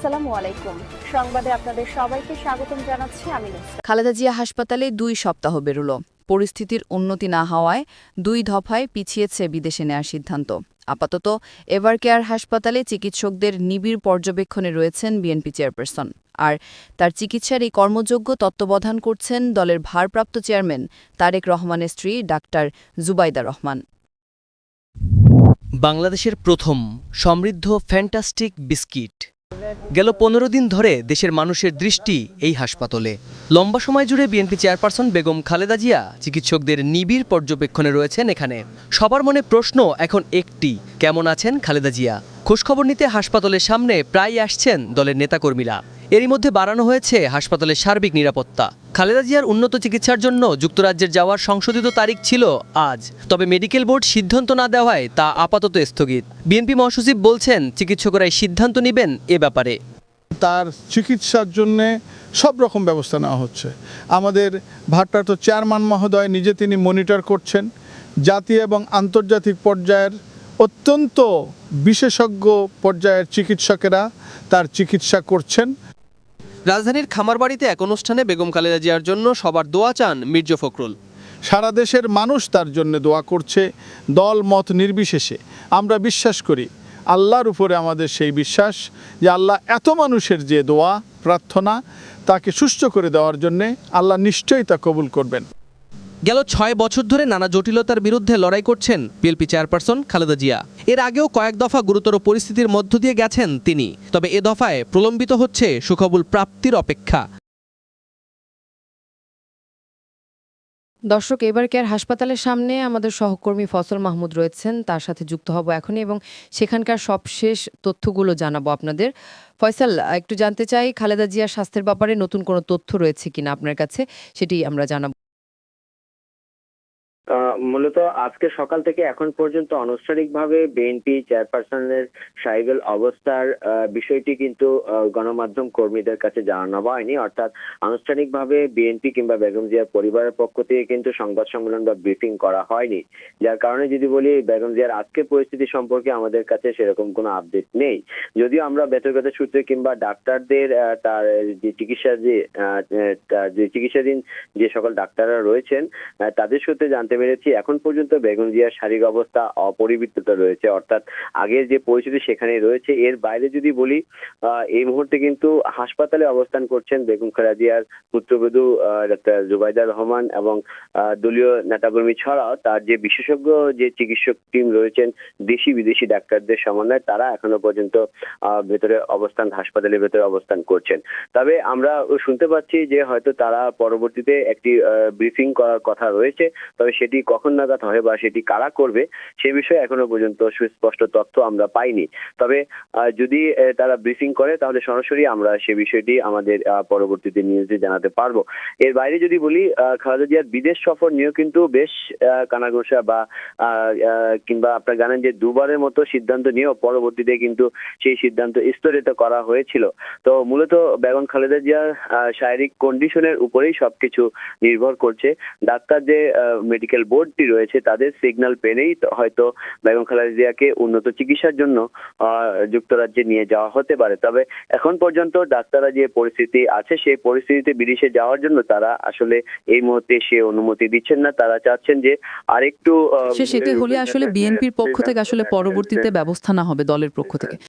আসসালামু আলাইকুম। সংবাদে আপনাদের সবাইকে স্বাগতম জানাচ্ছি আমি খালেদা জিয়া হাসপাতালে দুই সপ্তাহ বেরুল। পরিস্থিতির উন্নতি না হওয়ায় দুই দফায় পিছিয়েছে বিদেশে নেওয়ার সিদ্ধান্ত। আপাতত এভার কেয়ার হাসপাতালে চিকিৎসকদের নিবিড় পর্যবেক্ষণে রয়েছেন বিএনপি চেয়ারপারসন। আর তার চিকিৎসার এই কর্মযোগ্য তত্ত্বাবধান করছেন দলের ভারপ্রাপ্ত চেয়ারম্যান তারেক রহমানের স্ত্রী ডাক্তার জুবাইদা রহমান। বাংলাদেশের প্রথম সমৃদ্ধ ফ্যান্টাস্টিক বিস্কিট গেল পনেরো দিন ধরে দেশের মানুষের দৃষ্টি এই হাসপাতালে। লম্বা সময় জুড়ে বিএনপি চেয়ারপারসন বেগম খালেদা জিয়া চিকিৎসকদের নিবিড় পর্যবেক্ষণে রয়েছেন এখানে। সবার মনে প্রশ্ন এখন একটি, কেমন আছেন খালেদা জিয়া? খোঁজখবর নিতে হাসপাতালের সামনে প্রায় আসছেন দলের নেতাকর্মীরা। এরই মধ্যে বাড়ানো হয়েছে হাসপাতালের সার্বিক নিরাপত্তা। খালেদা জিয়ার উন্নত চিকিৎসার জন্য যুক্তরাজ্যের যাওয়ার সংশোধিত তারিখ ছিল আজ। তবে মেডিকেল বোর্ড সিদ্ধান্ত না দেওয়ায় তা আপাতত স্থগিত। বিএনপি মহাসচিব বলছেন চিকিৎসকরাই সিদ্ধান্ত নেবেন এ ব্যাপারে। তার চিকিৎসার জন্যে সব রকম ব্যবস্থা নেওয়া হচ্ছে। আমাদের ভারপ্রাপ্ত চেয়ারম্যান মহোদয় নিজে তিনি মনিটর করছেন। জাতীয় এবং আন্তর্জাতিক পর্যায়ের অত্যন্ত বিশেষজ্ঞ পর্যায়ের চিকিৎসকেরা তার চিকিৎসা করছেন। রাজধানীর খামারবাড়িতে এক অনুষ্ঠানে বেগম খালেদা জিয়ার জন্য সবার দোয়া চান মির্জা ফখরুল। সারা দেশের মানুষ তার জন্য দোয়া করছে, দল মত নির্বিশেষে। আমরা বিশ্বাস করি, আল্লাহর উপরে আমাদের সেই বিশ্বাস যে আল্লাহ এত মানুষের যে দোয়া, প্রার্থনা, তাকে সুস্থ করে দেওয়ার জন্যে আল্লাহ নিশ্চয়ই তা কবুল করবেন। গেল ছয় বছর ধরে নানা জটিলতার বিরুদ্ধে লড়াই করছেন বিএলপি চেয়ারপারসন খালেদা জিয়া। এর আগেও কয়েক দফা গুরুতর পরিস্থিতির মধ্য দিয়ে গেছেন তিনি, তবে এ দফায় প্রলম্বিত হচ্ছে সুখবুল প্রাপ্তির অপেক্ষা। দর্শক, এবার কেয়ার হাসপাতালের সামনে আমাদের সহকর্মী ফসল মাহমুদ রয়েছেন, তার সাথে যুক্ত হব এখনই এবং সেখানকার সবশেষ তথ্যগুলো জানাব আপনাদের। ফয়সাল, একটু জানতে চাই, খালেদা জিয়ার স্বাস্থ্যের ব্যাপারে নতুন কোনো তথ্য রয়েছে কিনা আপনার কাছে? সেটি আমরা জানাব। মূলত আজকে সকাল থেকে এখন পর্যন্ত আনুষ্ঠানিকভাবে বিএনপি চেয়ারপারসনের সাইবেল অবস্থার বিষয়টি কিন্তু গণমাধ্যম কর্মীদের কাছে জানানো হয়নি। অর্থাৎ আনুষ্ঠানিকভাবে বিএনপি কিংবা বেগম জিয়ার পরিবারের পক্ষ থেকে কিন্তু সংবাদ সম্মেলন বা ব্রিফিং করা হয়নি। যার কারণে যদি বলি, বেগম জিয়ার আজকের পরিস্থিতি সম্পর্কে আমাদের কাছে সেরকম কোনো আপডেট নেই। যদিও আমরা ব্যক্তিগত সূত্রে কিংবা ডাক্তারদের তার যে চিকিৎসা যে তার যে চিকিৎসাধীন যে সকল ডাক্তাররা রয়েছেন তাদের সূত্রে জানতে পেরেছি এখন পর্যন্ত বেগম জিয়ার শারীরিক অবস্থা অপরিবর্তিত রয়েছে। অর্থাৎ আগের যে পরিস্থিতি সেখানে রয়েছে। এর বাইরে যদি বলি এই মুহূর্তে কিন্তু হাসপাতালে অবস্থান করছেন বেগম খালেদা জিয়ার পুত্রবধূ ডাক্তার জুবাইদা রহমান এবং দলীয় নেতাকর্মী ছাড়াও তার যে বিশেষজ্ঞ যে চিকিৎসক টিম রয়েছেন দেশি বিদেশি ডাক্তারদের সমন্বয়ে, তারা এখনও পর্যন্ত ভেতরে অবস্থান, হাসপাতালের ভেতরে অবস্থান করছেন। তবে আমরা শুনতে পাচ্ছি যে হয়তো তারা পরবর্তীতে একটি ব্রিফিং করার কথা রয়েছে। তবে সেটি কখন নাগাদ হয় বা সেটি কারা করবে, সে বিষয়ে এখনও পর্যন্ত সুস্পষ্ট তথ্য আমরা পাইনি। তবে যদি তারা ব্রিফিং করে, তাহলে সরাসরি আমরা সে বিষয়টি আমাদের পরবর্তীতে নিউজে জানাতে পারব। এর বাইরে যদি বলি খালেদা জিয়ার বিদেশ সফর নিয়েও কিন্তু বেশ কানাঘোষা বা কিংবা আপনারা জানেন যে দুবারের মতো সিদ্ধান্ত নিয়েও পরবর্তীতে কিন্তু সেই সিদ্ধান্ত স্থগিত করা হয়েছিল। তো মূলত বেগম খালেদা জিয়ার শারীরিক কন্ডিশনের উপরেই সবকিছু নির্ভর করছে। ডাক্তার যে মেডিকেল বোর্ডটি রয়েছে তাদের সিগন্যাল পেলেই হয়তো বেগম খালেদা জিয়াকে উন্নত চিকিৎসার জন্য যুক্তরাজ্যে নিয়ে যাওয়া হতে পারে। তবে এখন পর্যন্ত ডাক্তাররা যে পরিস্থিতি আছে সেই পরিস্থিতিতে বিদেশে যাওয়ার জন্য তারা আসলে এই মুহূর্তে সে অনুমতি দিচ্ছেন না। তারা চাচ্ছেন যে আরেকটু সেটি হলে আসলে বিএনপির পক্ষ থেকে আসলে পরবর্তীতে ব্যবস্থা না হবে দলের পক্ষ থেকে।